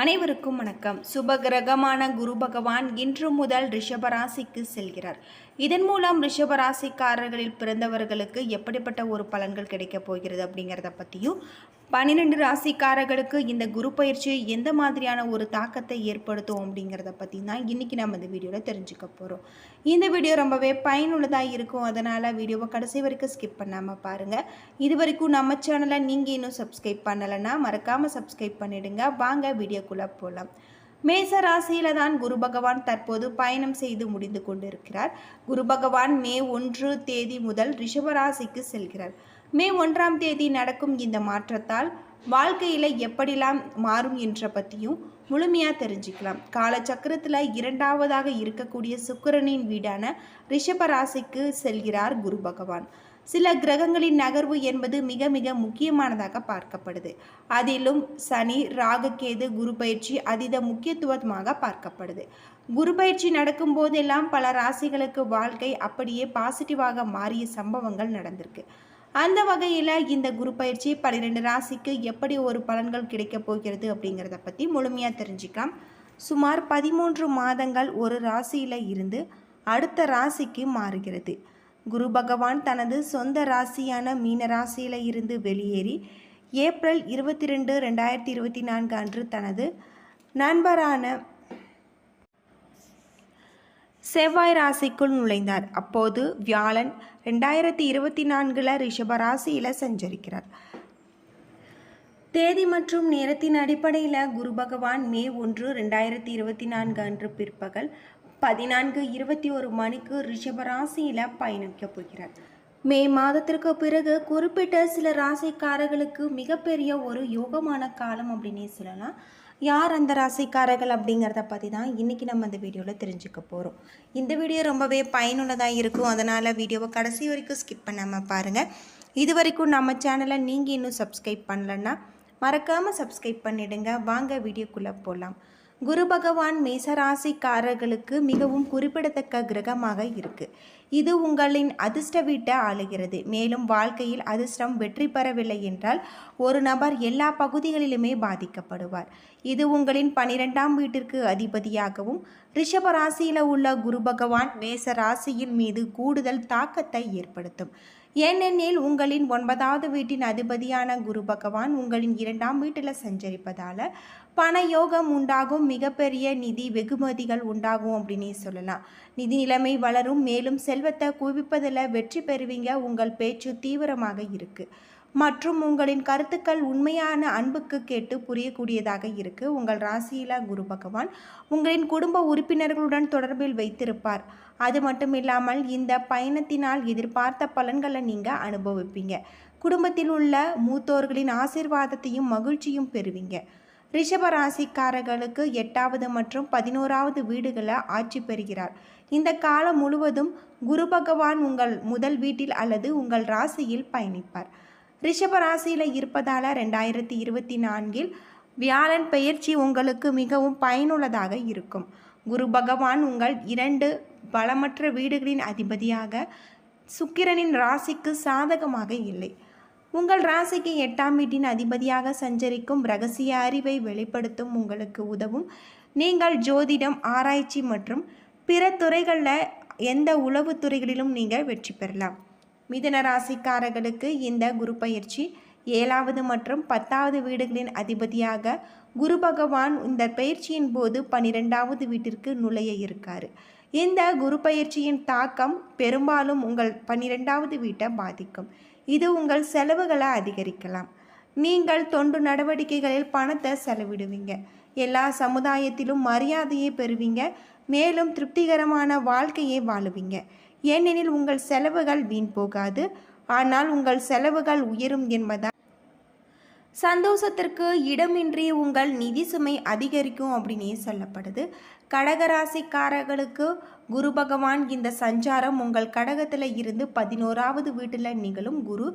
அனைவருக்கும் வணக்கம். சுபகிரகமான குரு பகவான் இன்று முதல் ரிஷபராசிக்கு செல்கிறார். இதன் மூலம் ரிஷபராசிக்காரர்களில் பிறந்தவர்களுக்கு எப்படிப்பட்ட ஒரு பலன்கள் கிடைக்கப் போகிறது அப்படிங்கிறத பற்றியும் பன்னிரெண்டு ராசிக்காரர்களுக்கு இந்த குரு பயிற்சி எந்த மாதிரியான ஒரு தாக்கத்தை ஏற்படுத்தும் அப்படிங்கிறத பற்றி தான் இன்றைக்கி நம்ம இந்த வீடியோவில் தெரிஞ்சுக்க போகிறோம் இந்த வீடியோ ரொம்பவே பயனுள்ளதாக இருக்கும். அதனால் வீடியோவை கடைசி வரைக்கும் ஸ்கிப் பண்ணாமல் பாருங்கள் இது வரைக்கும் நம்ம சேனலை நீங்கள் இன்னும் சப்ஸ்கிரைப் பண்ணலைன்னா மறக்காமல் சப்ஸ்கிரைப் பண்ணிவிடுங்க வாங்க வீடியோக்குள்ளே போகலாம் மேச ராசியில தான் குரு பகவான் தற்போது பயணம் செய்து முடிந்து கொண்டிருக்கிறார். குரு பகவான் மே ஒன்று தேதி முதல் ரிஷபராசிக்கு செல்கிறார். மே ஒன்றாம் தேதி நடக்கும் இந்த மாற்றத்தால் வாழ்க்கையில் எப்படிலாம் மாறும் என்ற பற்றியும் முழுமையாக தெரிஞ்சுக்கலாம். காலச்சக்கரத்தில் இரண்டாவதாக இருக்கக்கூடிய சுக்கரனின் வீடான ரிஷபராசிக்கு செல்கிறார் குரு பகவான். சில கிரகங்களின் நகர்வு என்பது மிக மிக முக்கியமானதாக பார்க்கப்படுது. அதிலும் சனி ராகுகேது குரு பயிற்சி அதீத முக்கியத்துவமாக பார்க்கப்படுது. குரு பயிற்சி நடக்கும் போதெல்லாம் பல ராசிகளுக்கு வாழ்க்கை அப்படியே பாசிட்டிவாக மாறிய சம்பவங்கள் நடந்திருக்கு. அந்த வகையில் இந்த குரு பயிற்சி பன்னிரெண்டு ராசிக்கு எப்படி ஒரு பலன்கள் கிடைக்கப் போகிறது அப்படிங்கிறத பற்றி முழுமையாக தெரிஞ்சுக்கலாம். சுமார் பதிமூன்று மாதங்கள் ஒரு ராசியில் இருந்து அடுத்த ராசிக்கு மாறுகிறது. குரு பகவான் தனது சொந்த ராசியான மீன ராசியில் இருந்து வெளியேறி ஏப்ரல் இருபத்தி ரெண்டு ரெண்டாயிரத்தி இருபத்தி நான்கு அன்று தனது நண்பரான செவ்வாய் ராசிக்குள் நுழைந்தார். அப்போது வியாழன் ரெண்டாயிரத்தி இருபத்தி நான்கில் ரிஷப ராசியில் சஞ்சரிக்கிறார். தேதி மற்றும் நேரத்தின் அடிப்படையில் குரு பகவான் மே ஒன்று ரெண்டாயிரத்தி இருபத்தி நான்கு அன்று பிற்பகல் பதினான்கு இருபத்தி ஒரு மணிக்கு ரிஷப ராசியில் பயணிக்கப் போகிறார். மே மாதத்திற்கு பிறகு குறிப்பிட்ட சில ராசிக்காரர்களுக்கு மிகப்பெரிய ஒரு யோகமான காலம் அப்படின்னே சொல்லலாம். யார் அந்த ராசிக்காரர்கள் அப்படிங்கிறத பற்றி தான் இன்றைக்கி நம்ம இந்த வீடியோவில் தெரிஞ்சுக்க போகிறோம் இந்த வீடியோ ரொம்பவே பயனுள்ளதாக இருக்கும். அதனால் வீடியோவை கடைசி வரைக்கும் ஸ்கிப் பண்ணாமல் பாருங்கள் இது வரைக்கும் நம்ம சேனலை நீங்கள் இன்னும் சப்ஸ்கிரைப் பண்ணலன்னா மறக்காமல் சப்ஸ்கிரைப் பண்ணிவிடுங்க வாங்க வீடியோக்குள்ளே போகலாம் குரு பகவான் மேசராசிக்காரர்களுக்கு மிகவும் குறிப்பிடத்தக்க கிரகமாக இருக்கு. இது உங்களின் அதிர்ஷ்ட வீட்டை ஆளுகிறது. மேலும் வாழ்க்கையில் அதிர்ஷ்டம் வெற்றி பெறவில்லை என்றால் ஒரு நபர் எல்லா பகுதிகளிலுமே பாதிக்கப்படுவார். இது உங்களின் பனிரெண்டாம் வீட்டிற்கு அதிபதியாகவும் ரிஷப ராசியில் உள்ள குரு பகவான் மேச ராசியின் மீது கூடுதல் தாக்கத்தை ஏற்படுத்தும். ஏனெனில் உங்களின் ஒன்பதாவது வீட்டின் அதிபதியான குரு பகவான் உங்களின் இரண்டாம் வீட்டில் சஞ்சரிப்பதால் பண யோகம் உண்டாகும் மிகப்பெரிய நிதி வெகுமதிகள் உண்டாகும் அப்படின்னு சொல்லலாம். நிதி நிலைமை வளரும் மேலும் செல்வத்தை குவிப்பதில் வெற்றி பெறுவீங்க. உங்கள் பேச்சு தீவிரமாக இருக்குது மற்றும் உங்களின் கருத்துக்கள் உண்மையான அன்புக்கு கேட்டு புரியக்கூடியதாக இருக்குது உங்கள் ராசியிலா குரு பகவான் உங்களின் குடும்ப உறுப்பினர்களுடன் தொடர்பில் வைத்திருப்பார். அது மட்டும் இல்லாமல் இந்த பயணத்தினால் எதிர்பார்த்த பலன்களை நீங்கள் அனுபவிப்பீங்க. குடும்பத்தில் உள்ள மூத்தோர்களின் ஆசிர்வாதத்தையும் மகிழ்ச்சியும் பெறுவீங்க. ரிஷபராசிக்காரர்களுக்கு எட்டாவது மற்றும் பதினோராவது வீடுகளை ஆட்சி பெறுகிறார். இந்த காலம் முழுவதும் குரு பகவான் உங்கள் முதல் வீட்டில் அல்லது உங்கள் ராசியில் பயணிப்பார். ரிஷபராசியில் இருப்பதால் ரெண்டாயிரத்தி இருபத்தி நான்கில் வியாழன் பயிற்சி உங்களுக்கு மிகவும் பயனுள்ளதாக இருக்கும். குரு பகவான் உங்கள் இரண்டு பலமற்ற வீடுகளின் அதிபதியாக சுக்கிரனின் ராசிக்கு சாதகமாக இல்லை. உங்கள் ராசிக்கு எட்டாம் வீட்டின் அதிபதியாக சஞ்சரிக்கும் ரகசிய அறிவை வெளிப்படுத்தும் உங்களுக்கு உதவும். நீங்கள் ஜோதிடம் ஆராய்ச்சி மற்றும் பிற துறைகளில் எந்த உளவு துறைகளிலும் நீங்கள் வெற்றி பெறலாம். மிதன ராசிக்காரர்களுக்கு இந்த குரு பயிற்சி ஏழாவது மற்றும் பத்தாவது வீடுகளின் அதிபதியாக குரு பகவான் இந்த பயிற்சியின் போது பனிரெண்டாவது வீட்டிற்கு நுழைய இருக்கார். இந்த குரு பயிற்சியின் தாக்கம் பெரும்பாலும் உங்கள் பன்னிரெண்டாவது வீட்டை பாதிக்கும். இது உங்கள் செலவுகளை அதிகரிக்கலாம். நீங்கள் தொண்டு நடவடிக்கைகளில் பணத்தை செலவிடுவீங்க. எல்லா சமுதாயத்திலும் மரியாதையை பெறுவீங்க. மேலும் திருப்திகரமான வாழ்க்கையை வாழுவீங்க. ஏனெனில் உங்கள் செலவுகள் வீண் போகாது. ஆனால் உங்கள் செலவுகள் உயரும் என்பதால். சந்தோஷத்திற்கு இடமின்றி உங்கள் நிதி சுமை அதிகரிக்கும் அப்படின்னே சொல்லப்படுது. கடகராசிக்காரர்களுக்கு குரு பகவான் இந்த சஞ்சாரம் உங்கள் கடகத்தில் இருந்து பதினோராவது வீட்டில் நிகழும் குரு.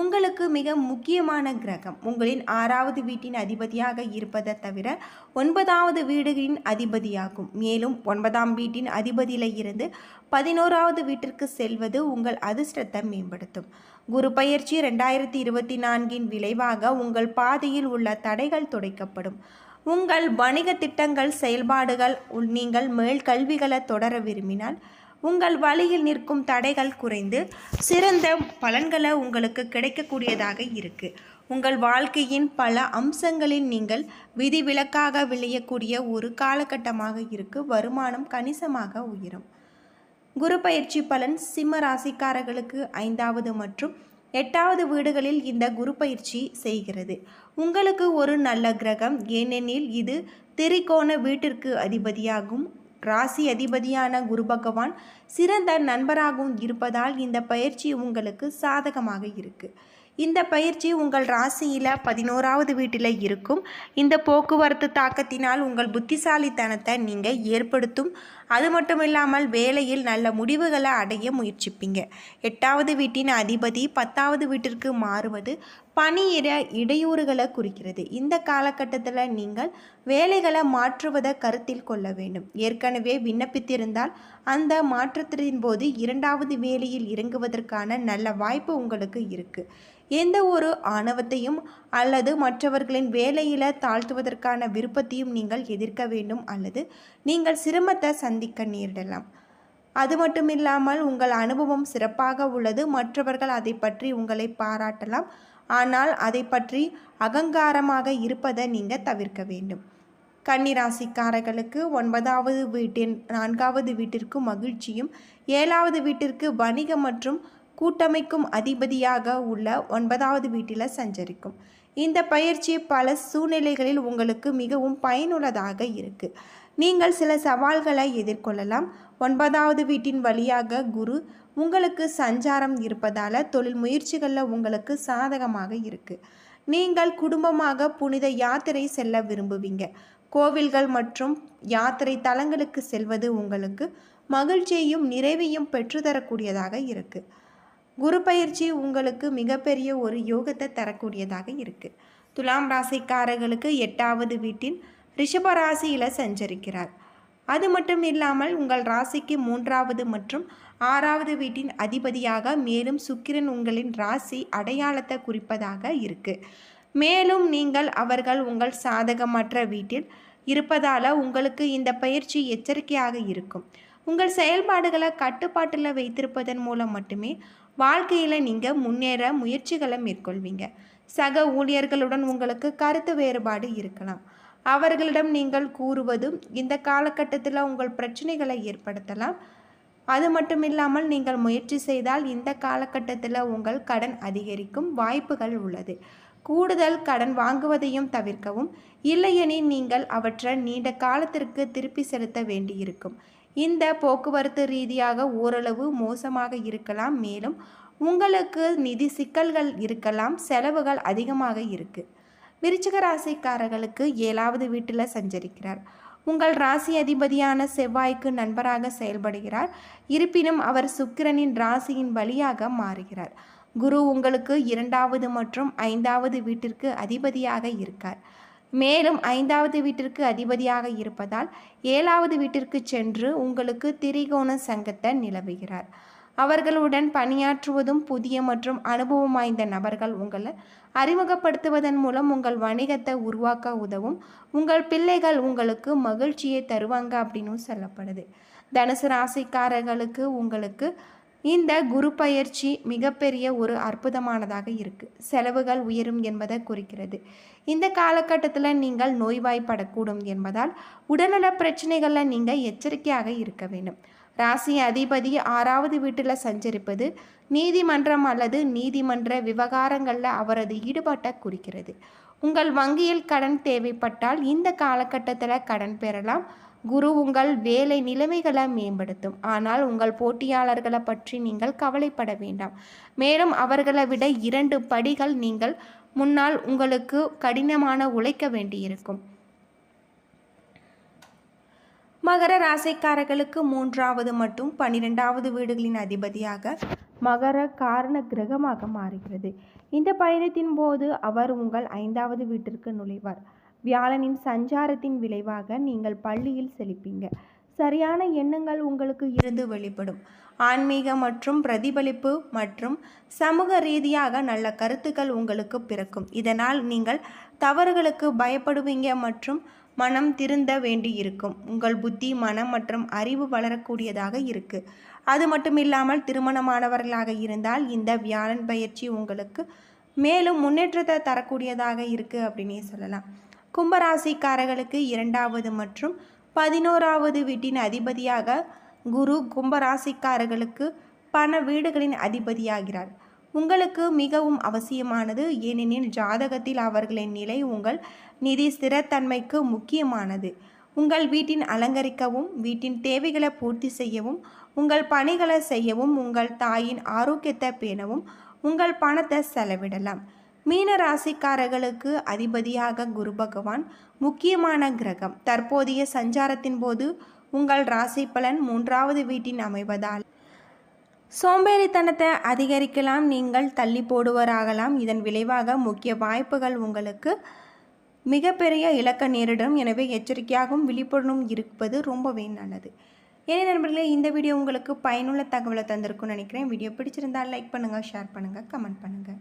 உங்களுக்கு மிக முக்கியமான கிரகம். உங்களின் ஆறாவது வீட்டின் அதிபதியாக இருப்பதை தவிர ஒன்பதாவது வீடுகளின் அதிபதியாகும். மேலும் ஒன்பதாம் வீட்டின் அதிபதியில் இருந்து பதினோராவது வீட்டிற்கு செல்வது உங்கள் அதிர்ஷ்டத்தை மேம்படுத்தும். குரு பயிற்சி ரெண்டாயிரத்தி இருபத்தி நான்கின் விளைவாக உங்கள் பாதையில் உள்ள தடைகள் துடைக்கப்படும். உங்கள் வணிக திட்டங்கள் செயல்பாடுகள் நீங்கள் மேல் கல்விகளை தொடர விரும்பினால் உங்கள் வழியில் நிற்கும் தடைகள் குறைந்து சிறந்த பலன்களை உங்களுக்கு கிடைக்கக்கூடியதாக இருக்குது உங்கள் வாழ்க்கையின் பல அம்சங்களில் நீங்கள் விதிவிலக்காக விளையக்கூடிய ஒரு காலகட்டமாக இருக்கு. வருமானம் கணிசமாக உயரும். குரு பயிற்சி பலன் சிம்ம ராசிக்காரர்களுக்கு ஐந்தாவது மற்றும் எட்டாவது வீடுகளில் இந்த குரு பயிற்சி செய்கிறது. உங்களுக்கு ஒரு நல்ல கிரகம் ஏனெனில் இது திரிகோண வீட்டிற்கு அதிபதியாகும். ராசி அதிபதியான குரு பகவான் சிறந்த நண்பராகவும் இருப்பதால் இந்த பயிற்சி உங்களுக்கு சாதகமாக இருக்கு. இந்த பயிற்சி உங்கள் ராசியில் பதினோராவது வீட்டில் இருக்கும். இந்த போக்குவரத்து தாக்கத்தினால் உங்கள் புத்திசாலித்தனத்தை நீங்கள் ஏற்படுத்தும். அது மட்டும் இல்லாமல் வேலையில் நல்ல முடிவுகளை அடைய முயற்சிப்பீங்க. எட்டாவது வீட்டின் அதிபதி பத்தாவது வீட்டிற்கு மாறுவது பணியிட இடையூறுகளை குறிக்கிறது. இந்த காலகட்டத்தில் நீங்கள் வேலைகளை மாற்றுவதை கருத்தில் கொள்ள வேண்டும். ஏற்கனவே விண்ணப்பித்திருந்தால் அந்த மாற்றத்தின் போது இரண்டாவது வேலையில் இறங்குவதற்கான நல்ல வாய்ப்பு உங்களுக்கு இருக்குது எந்த ஒரு ஆணவத்தையும் அல்லது மற்றவர்களின் வேலையில தாழ்த்துவதற்கான விருப்பத்தையும் நீங்கள் எதிர்க்க வேண்டும் அல்லது நீங்கள் சிரமத்தை சந்திக்க நேரிடலாம். அது மட்டும் இல்லாமல் உங்கள் அனுபவம் சிறப்பாக உள்ளது மற்றவர்கள் அதை பற்றி உங்களை பாராட்டலாம். ஆனால் அதை பற்றி அகங்காரமாக இருப்பதை நீங்கள் தவிர்க்க வேண்டும். கன்னிராசிக்காரர்களுக்கு ஒன்பதாவது வீட்டின் நான்காவது வீட்டிற்கு மகிழ்ச்சியும் ஏழாவது வீட்டிற்கு வணிகம் மற்றும் கூட்டமைக்கும் அதிபதியாக உள்ள ஒன்பதாவது வீட்டில் சஞ்சரிக்கும். இந்த பயிற்சி பல சூழ்நிலைகளில் உங்களுக்கு மிகவும் பயனுள்ளதாக இருக்குது நீங்கள் சில சவால்களை எதிர்கொள்ளலாம். ஒன்பதாவது வீட்டின் வழியாக குரு உங்களுக்கு சஞ்சாரம் இருப்பதால் தொழில் முயற்சிகளில் உங்களுக்கு சாதகமாக இருக்குது நீங்கள் குடும்பமாக புனித யாத்திரை செல்ல விரும்புவீங்க. கோவில்கள் மற்றும் யாத்திரை தலங்களுக்கு செல்வது உங்களுக்கு மகிழ்ச்சியையும் நிறைவையும் பெற்றுத்தரக்கூடியதாக இருக்குது குரு பயிற்சி உங்களுக்கு மிகப்பெரிய ஒரு யோகத்தை தரக்கூடியதாக இருக்குது துலாம் ராசிக்காரர்களுக்கு எட்டாவது வீட்டின் ரிஷப ராசியில் சஞ்சரிக்கிறார். அது மட்டும் இல்லாமல் உங்கள் ராசிக்கு மூன்றாவது மற்றும் ஆறாவது வீட்டின் அதிபதியாக மேலும் சுக்கிரன் உங்களின் ராசி அடையாளத்தை குறிப்பதாக இருக்கு. மேலும் நீங்கள் அவர்கள் உங்கள் சாதகமற்ற வீட்டில் இருப்பதால் உங்களுக்கு இந்த பயிற்சி எச்சரிக்கையாக இருக்கும். உங்கள் செயல்பாடுகளை கட்டுப்பாட்டில் வைத்திருப்பதன் மூலம் மட்டுமே வாழ்க்கையில் நீங்கள் முன்னேற முயற்சிகளை மேற்கொள்வீங்க. சக ஊழியர்களுடன் உங்களுக்கு கருத்து வேறுபாடு இருக்கலாம். அவர்களிடம் நீங்கள் கூறுவதும் இந்த காலகட்டத்தில் உங்கள் பிரச்சனைகளை ஏற்படுத்தலாம். அது மட்டும் இல்லாமல் நீங்கள் முயற்சி செய்தால் இந்த காலகட்டத்தில் உங்கள் கடன் அதிகரிக்கும் வாய்ப்புகள் உள்ளது. கூடுதல் கடன் வாங்குவதையும் தவிர்க்கவும். இல்லையெனில் நீங்கள் அவற்றை நீண்ட காலத்திற்கு திருப்பி செலுத்த வேண்டியிருக்கும். இந்த போக்குவரத்து ரீதியாக ஓரளவு மோசமாக இருக்கலாம். மேலும் உங்களுக்கு நிதி சிக்கல்கள் இருக்கலாம். செலவுகள் அதிகமாக இருக்குது விருச்சிக ராசிக்காரர்களுக்கு ஏழாவது வீட்டில் சஞ்சரிக்கிறார். உங்கள் ராசி அதிபதியான செவ்வாய்க்கு நண்பராக செயல்படுகிறார். இருப்பினும் அவர் சுக்கிரனின் ராசியின் வழியாக மாறுகிறார். குரு உங்களுக்கு இரண்டாவது மற்றும் ஐந்தாவது வீட்டிற்கு அதிபதியாக இருக்கார். மேலும் ஐந்தாவது வீட்டிற்கு அதிபதியாக இருப்பதால் ஏழாவது வீட்டிற்கு சென்று உங்களுக்கு திரிகோண சங்கத்தை நிலவுகிறார். அவர்களுடன் பணியாற்றுவதும் புதிய மற்றும் அனுபவம் வாய்ந்த நபர்கள் உங்களை அறிமுகப்படுத்துவதன் மூலம் உங்கள் வணிகத்தை உருவாக்க உதவும். உங்கள் பிள்ளைகள் உங்களுக்கு மகிழ்ச்சியை தருவாங்க அப்படின்னு சொல்லப்படுது. தனுசு ராசிக்காரர்களுக்கு உங்களுக்கு இந்த குரு பயிற்சி மிகப்பெரிய ஒரு அற்புதமானதாக இருக்குது செலவுகள் உயரும் என்பதை குறிக்கிறது. இந்த காலகட்டத்தில் நீங்கள் நோய்வாய்ப்படக்கூடும் என்பதால் உடல்நல பிரச்சனைகளில் நீங்கள் எச்சரிக்கையாக இருக்க வேண்டும். ராசி அதிபதி ஆறாவது வீட்டில் சஞ்சரிப்பது நீதிமன்றம் அல்லது நீதிமன்ற விவகாரங்களில் அவரது ஈடுபாட்டை குறிக்கிறது. உங்கள் வங்கியில் கடன் தேவைப்பட்டால் இந்த காலகட்டத்தில் கடன் பெறலாம். குரு உங்கள் வேலை நிலைமைகளை மேம்படுத்தும். ஆனால் உங்கள் போட்டியாளர்களை பற்றி நீங்கள் கவலைப்பட வேண்டாம். மேலும் அவர்களை விட இரண்டு படிகள் நீங்கள் முன்னால் உங்களுக்கு கடினமான உழைக்க வேண்டியிருக்கும். மகர ராசிக்காரர்களுக்கு மூன்றாவது மற்றும் பன்னிரெண்டாவது வீடுகளின் அதிபதியாக மகர காரண கிரகமாக மாறுகிறது. இந்த பயணத்தின் போது அவர் உங்கள் ஐந்தாவது வீட்டிற்கு நுழைவார். வியாழனின் சஞ்சாரத்தின் விளைவாக நீங்கள் பள்ளியில் செழிப்பீங்க. சரியான எண்ணங்கள் உங்களுக்கு இருந்து வெளிப்படும். ஆன்மீக மற்றும் பிரதிபலிப்பு மற்றும் சமூக ரீதியாக நல்ல கருத்துக்கள் உங்களுக்கு பிறக்கும். இதனால் நீங்கள் தவறுகளுக்கு பயப்படுவீங்க மற்றும் மனம் திருந்த வேண்டி இருக்கும் உங்கள் புத்தி மனம் மற்றும் அறிவு வளரக்கூடியதாக இருக்கு. அது மட்டும் இல்லாமல் திருமணமானவர்களாக இருந்தால் இந்த வியாழன் பயிற்சி உங்களுக்கு மேலும் முன்னேற்றத்தை தரக்கூடியதாக இருக்குது அப்படின்னே சொல்லலாம். கும்பராசிக்காரர்களுக்கு இரண்டாவது மற்றும் பதினோராவது வீட்டின் அதிபதியாக குரு கும்பராசிக்காரர்களுக்கு பண வீடுகளின் அதிபதியாகிறார். உங்களுக்கு மிகவும் அவசியமானது ஏனெனில் ஜாதகத்தில் அவர்களின் நிலை உங்கள் நிதி ஸ்திரத்தன்மைக்கு முக்கியமானது. உங்கள் வீட்டின் அலங்கரிக்கவும் வீட்டின் தேவைகளை பூர்த்தி செய்யவும் உங்கள் பணிகளை செய்யவும் உங்கள் தாயின் ஆரோக்கியத்தை பேணவும் உங்கள் பணத்தை செலவிடலாம். மீன ராசிக்காரர்களுக்கு அதிபதியாக குரு பகவான் முக்கியமான கிரகம். தற்போதைய சஞ்சாரத்தின் போது உங்கள் ராசி பலன் மூன்றாவது வீட்டின் அமைவதால். சோம்பேறித்தனத்தை அதிகரிக்கலாம் நீங்கள் தள்ளி போடுவராகலாம். இதன் விளைவாக முக்கிய வாய்ப்புகள் உங்களுக்கு மிகப்பெரிய இலக்க நேரிடும். எனவே எச்சரிக்கையாகவும் விழிப்புணர்வும் இருப்பது ரொம்பவே நல்லது. ஏனே நண்பர்களே இந்த வீடியோ உங்களுக்கு பயனுள்ள தகவலை தந்திருக்கும்னு நினைக்கிறேன். வீடியோ பிடிச்சிருந்தால் லைக் பண்ணுங்கள் ஷேர் பண்ணுங்கள் கமெண்ட் பண்ணுங்கள்